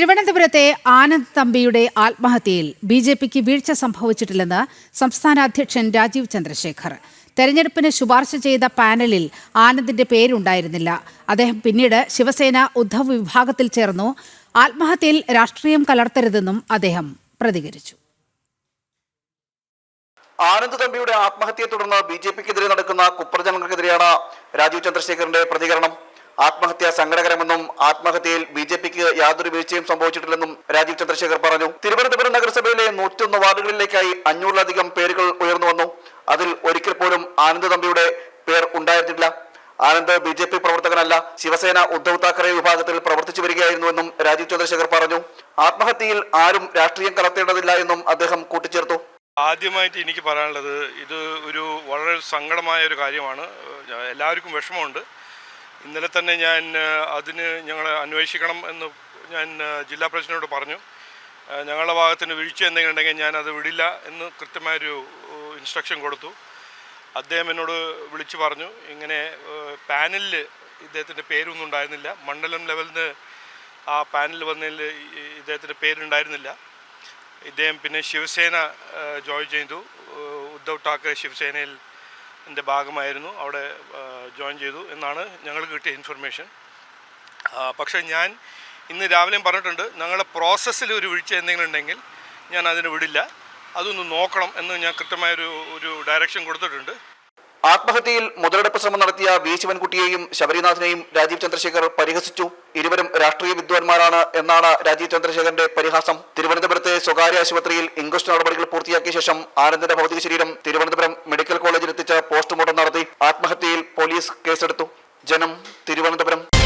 തിരുവനന്തപുരത്തെ ആനന്ദ് തമ്പിയുടെ ആത്മഹത്യയിൽ B J പിക്ക് വീഴ്ച സംഭവിച്ചിട്ടില്ലെന്ന് സംസ്ഥാന അധ്യക്ഷൻ രാജീവ് ചന്ദ്രശേഖർ. തെരഞ്ഞെടുപ്പിന് ശുപാർശ ചെയ്ത പാനലിൽ ആനന്ദിന്റെ പേരുണ്ടായിരുന്നില്ല. അദ്ദേഹം പിന്നീട് ശിവസേന ഉദ്ധവ് വിഭാഗത്തിൽ ചേർന്നു. ആത്മഹത്യയിൽ രാഷ്ട്രീയം കലർത്തരുതെന്നും അദ്ദേഹം പ്രതികരിച്ചു. ആനന്ദ് തമ്പിയുടെ ആത്മഹത്യയെ തുടർന്ന് ബി ജെ പിക്കെതിരെ നടക്കുന്ന കുപ്രചരണങ്ങൾക്കെതിരെയാണ് രാജീവ് ചന്ദ്രശേഖരന്റെ പ്രതികരണം. ആത്മഹത്യ സങ്കടകരമെന്നും ആത്മഹത്യയിൽ ബി ജെ പിക്ക് യാതൊരു വീഴ്ചയും സംഭവിച്ചിട്ടില്ലെന്നും രാജീവ് ചന്ദ്രശേഖർ പറഞ്ഞു. തിരുവനന്തപുരം നഗരസഭയിലെ നൂറ്റൊന്ന് വാർഡുകളിലേക്കായി അഞ്ഞൂറിലധികം പേരുകൾ ഉയർന്നു വന്നു. അതിൽ ഒരിക്കൽ പോലും ആനന്ദ് തമ്പിയുടെ പേർ ഉണ്ടായിരുന്നില്ല. ആനന്ദ് ബി ജെ പി പ്രവർത്തകനല്ല ശിവസേന ഉദ്ധവ് താക്കറെ വിഭാഗത്തിൽ പ്രവർത്തിച്ചു വരികയായിരുന്നുവെന്നും രാജീവ് ചന്ദ്രശേഖർ പറഞ്ഞു. ആത്മഹത്യയിൽ ആരും രാഷ്ട്രീയം കലർത്തേണ്ടതില്ല എന്നും അദ്ദേഹം കൂട്ടിച്ചേർത്തു. ആദ്യമായിട്ട് എനിക്ക് പറയാനുള്ളത് ഇത് ഒരു വളരെ സങ്കടമായ ഒരു കാര്യമാണ്. എല്ലാവർക്കും വിഷമമുണ്ട്. ഇന്നലെ തന്നെ ഞാൻ അതിന് ഞങ്ങൾ അന്വേഷിക്കണം എന്ന് ഞാൻ ജില്ലാ പ്രസിഡന്റിനോട് പറഞ്ഞു. ഞങ്ങളുടെ ഭാഗത്തിന് വീഴ്ച എന്തെങ്കിലും ഉണ്ടെങ്കിൽ ഞാൻ അത് വിടില്ല എന്ന് കൃത്യമായൊരു ഇൻസ്ട്രക്ഷൻ കൊടുത്തു. അദ്ദേഹം എന്നോട് വിളിച്ചു പറഞ്ഞു ഇങ്ങനെ പാനലിൽ ഇദ്ദേഹത്തിന്റെ പേരൊന്നും ഉണ്ടായിരുന്നില്ല. മണ്ഡലം ലെവലിൽ നിന്ന് ആ പാനൽ വന്നതിൽ ഇദ്ദേഹത്തിന്റെ പേരുണ്ടായിരുന്നില്ല. ഇദ്ദേഹം പിന്നെ ശിവസേന ജോയിൻ ചെയ്തു. ഉദ്ധവ് താക്കറെ ശിവസേനയിൽ എന്റെ ഭാഗമായിരുന്നു. അവിടെ ജോയിൻ ചെയ്തു എന്നാണ് ഞങ്ങൾക്ക് കിട്ടിയ ഇൻഫർമേഷൻ. പക്ഷേ ഞാൻ ഇന്ന് രാവിലെയും പറഞ്ഞിട്ടുണ്ട് ഞങ്ങളുടെ പ്രോസസ്സിൽ ഒരു വീഴ്ച എന്തെങ്കിലും ഉണ്ടെങ്കിൽ ഞാൻ അതിന് വിടില്ല. അതൊന്ന് നോക്കണം എന്ന് ഞാൻ കൃത്യമായൊരു ഒരു ഡയറക്ഷൻ കൊടുത്തിട്ടുണ്ട്. ആത്മഹത്യയിൽ മുതലെടുപ്പ് ശ്രമം നടത്തിയ വി ശിവൻകുട്ടിയെയും ശബരിനാഥിനെയും രാജീവ് ചന്ദ്രശേഖർ പരിഹസിച്ചു. ഇരുവരും രാഷ്ട്രീയ വിദ്വാൻമാരാണ് എന്നാണ് രാജീവ് ചന്ദ്രശേഖരന്റെ പരിഹാസം. തിരുവനന്തപുരത്തെ സ്വകാര്യ ആശുപത്രിയിൽ ഇൻക്വസ്റ്റ് നടപടികൾ പൂർത്തിയാക്കിയ ശേഷം ആനന്ദിന്റെ ഭൗതിക ശരീരം തിരുവനന്തപുരം കേസെടുത്തു. ജനം തിരുവനന്തപുരം.